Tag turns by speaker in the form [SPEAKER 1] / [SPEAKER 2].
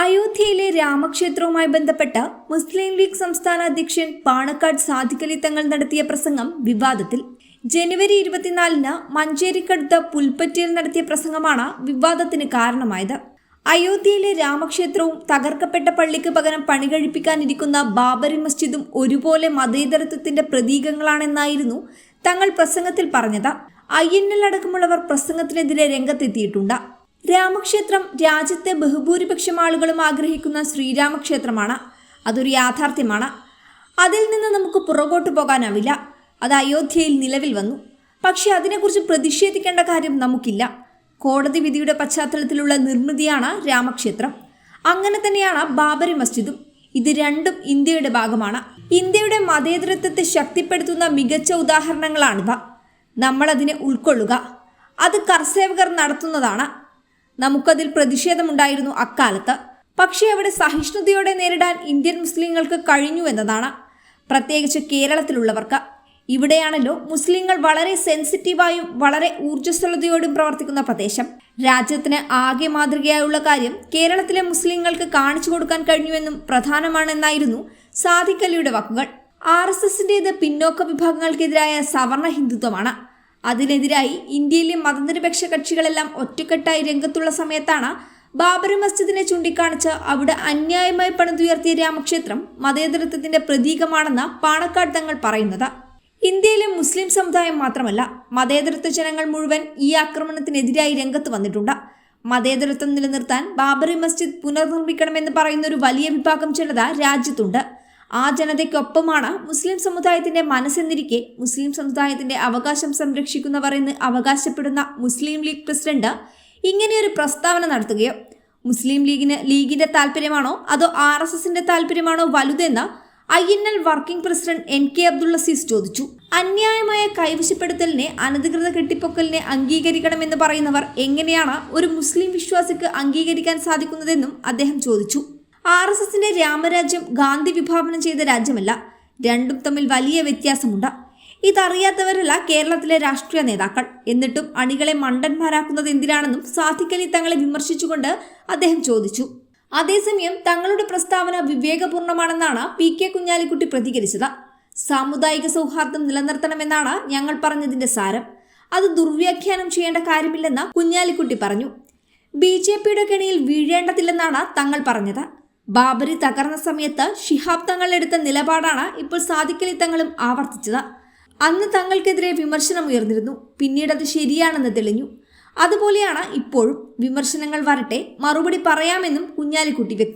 [SPEAKER 1] അയോധ്യയിലെ രാമക്ഷേത്രവുമായി ബന്ധപ്പെട്ട മുസ്ലിം ലീഗ് സംസ്ഥാന അധ്യക്ഷൻ പാണക്കാട് സാദിഖലി തങ്ങൾ നടത്തിയ പ്രസംഗം വിവാദത്തിൽ. ജനുവരി ഇരുപത്തിനാലിന് മഞ്ചേരിക്കടുത്ത് പുൽപ്പറ്റിയിൽ നടത്തിയ പ്രസംഗമാണ് വിവാദത്തിന് കാരണമായത്. അയോധ്യയിലെ രാമക്ഷേത്രവും തകർക്കപ്പെട്ട പള്ളിക്ക് പകരം പണി പണികഴിപ്പിക്കാനിരിക്കുന്ന ബാബരി മസ്ജിദും ഒരുപോലെ മതേതരത്വത്തിന്റെ പ്രതീകങ്ങളാണെന്നായിരുന്നു തങ്ങൾ പ്രസംഗത്തിൽ പറഞ്ഞത്. ഐ എൻ എൽ അടക്കമുള്ളവർ പ്രസംഗത്തിനെതിരെ രംഗത്തെത്തിയിട്ടുണ്ട്. രാമക്ഷേത്രം രാജ്യത്തെ ബഹുഭൂരിപക്ഷം ആളുകളും ആഗ്രഹിക്കുന്ന ശ്രീരാമക്ഷേത്രമാണ്. അതൊരു യാഥാർത്ഥ്യമാണ്. അതിൽ നിന്ന് നമുക്ക് പുറകോട്ട് പോകാനാവില്ല. അത് അയോധ്യയിൽ നിലവിൽ വന്നു. പക്ഷേ അതിനെക്കുറിച്ച് പ്രതിഷേധിക്കേണ്ട കാര്യം നമുക്കില്ല. കോടതി വിധിയുടെ പശ്ചാത്തലത്തിലുള്ള നിർമ്മിതിയാണ് രാമക്ഷേത്രം. അങ്ങനെ തന്നെയാണ് ബാബരി മസ്ജിദും. ഇത് രണ്ടും ഇന്ത്യയുടെ ഭാഗമാണ്. ഇന്ത്യയുടെ മതേതരത്വത്തെ ശക്തിപ്പെടുത്തുന്ന മികച്ച ഉദാഹരണങ്ങളാണിവ. നമ്മളതിനെ ഉൾക്കൊള്ളുക. അത് കർസേവകർ നടത്തുന്നതാണ്. നമുക്കതിൽ പ്രതിഷേധമുണ്ടായിരുന്നു അക്കാലത്ത്. പക്ഷേ അവിടെ സഹിഷ്ണുതയോടെ നേരിടാൻ ഇന്ത്യൻ മുസ്ലിങ്ങൾക്ക് കഴിഞ്ഞു എന്നതാണ്. പ്രത്യേകിച്ച് കേരളത്തിലുള്ളവർക്ക്. ഇവിടെയാണല്ലോ മുസ്ലിങ്ങൾ വളരെ സെൻസിറ്റീവായും വളരെ ഊർജസ്വലതയോടും പ്രവർത്തിക്കുന്ന പ്രദേശം. രാജ്യത്തിന് ആകെ മാതൃകയായുള്ള കാര്യം കേരളത്തിലെ മുസ്ലിങ്ങൾക്ക് കാണിച്ചു കൊടുക്കാൻ കഴിഞ്ഞുവെന്നും പ്രധാനമാണെന്നായിരുന്നു സാധിക്കലിയുടെ വാക്കുകൾ. ആർ എസ് എസിന്റേത് പിന്നോക്ക വിഭാഗങ്ങൾക്കെതിരായ സവർണ ഹിന്ദുത്വമാണ്. അതിനെതിരായി ഇന്ത്യയിലെ മതനിരപേക്ഷ കക്ഷികളെല്ലാം ഒറ്റക്കെട്ടായി രംഗത്തുള്ള സമയത്താണ് ബാബറി മസ്ജിദിനെ ചൂണ്ടിക്കാണിച്ച് അവിടെ അന്യായമായി പണിതുയർത്തിയ രാമക്ഷേത്രം മതേതരത്വത്തിന്റെ പ്രതീകമാണെന്ന് പാണക്കാട് തങ്ങൾ പറയുന്നത്. ഇന്ത്യയിലെ മുസ്ലിം സമുദായം മാത്രമല്ല മതേതരത്വ ജനങ്ങൾ മുഴുവൻ ഈ ആക്രമണത്തിനെതിരായി രംഗത്ത് വന്നിട്ടുണ്ട്. മതേതരത്വം നിലനിർത്താൻ ബാബറി മസ്ജിദ് പുനർനിർമ്മിക്കണമെന്ന് പറയുന്ന ഒരു വലിയ വിഭാഗം ജനത രാജ്യത്തുണ്ട്. ആ ജനതയ്ക്കൊപ്പമാണ് മുസ്ലിം സമുദായത്തിന്റെ മനസ്സെന്നിരിക്കെ മുസ്ലിം സമുദായത്തിന്റെ അവകാശം സംരക്ഷിക്കുന്നവർ എന്ന് അവകാശപ്പെടുന്ന മുസ്ലിം ലീഗ് പ്രസിഡന്റ് ഇങ്ങനെയൊരു പ്രസ്താവന നടത്തുകയോ മുസ്ലിം ലീഗിന് ലീഗിന്റെ താല്പര്യമാണോ അതോ ആർ എസ് എസിന്റെ താല്പര്യമാണോ വലുതെന്ന് I N L working president N K Abdulla സീസ് ചോദിച്ചു. അന്യായമായ കൈവശപ്പെടുത്തലിനെ അനധികൃത കെട്ടിപ്പൊക്കലിനെ അംഗീകരിക്കണമെന്ന് പറയുന്നവർ എങ്ങനെയാണ് ഒരു മുസ്ലിം വിശ്വാസിക്ക് അംഗീകരിക്കാൻ സാധിക്കുന്നതെന്നും അദ്ദേഹം ചോദിച്ചു. ആർ എസ് എസിന്റെ രാമരാജ്യം ഗാന്ധി വിഭാവനം ചെയ്ത രാജ്യമല്ല. രണ്ടും തമ്മിൽ വലിയ വ്യത്യാസമുണ്ട്. ഇതറിയാത്തവരല്ല കേരളത്തിലെ രാഷ്ട്രീയ നേതാക്കൾ. എന്നിട്ടും അണികളെ മണ്ടന്മാരാക്കുന്നത് എന്തിനാണെന്നും സാധിക്കലി തങ്ങളെ വിമർശിച്ചുകൊണ്ട് അദ്ദേഹം ചോദിച്ചു. അതേസമയം തങ്ങളുടെ പ്രസ്താവന വിവേകപൂർണമാണെന്നാണ് പി കെ കുഞ്ഞാലിക്കുട്ടി പ്രതികരിച്ചത്. സാമുദായിക സൗഹാർദ്ദം നിലനിർത്തണമെന്നാണ് ഞങ്ങൾ പറഞ്ഞതിന്റെ സാരം. അത് ദുർവ്യാഖ്യാനം ചെയ്യേണ്ട കാര്യമില്ലെന്ന് കുഞ്ഞാലിക്കുട്ടി പറഞ്ഞു. ബി ജെ പിയുടെ കെണിയിൽ വീഴേണ്ടതില്ലെന്നാണ് തങ്ങൾ പറഞ്ഞത്. ബാബരി തകർന്ന സമയത്ത് ഷിഹാബ് തങ്ങൾ എടുത്ത നിലപാടാണ് ഇപ്പോൾ സാദിഖലി തങ്ങളും ആവർത്തിച്ചത്. അന്ന് തങ്ങൾക്കെതിരെ വിമർശനം ഉയർന്നിരുന്നു. പിന്നീട് അത് ശരിയാണെന്ന് തെളിഞ്ഞു. അതുപോലെയാണ് ഇപ്പോഴും വിമർശനങ്ങൾ വരട്ടെ മറുപടി പറയാമെന്നും കുഞ്ഞാലിക്കുട്ടി വ്യക്തം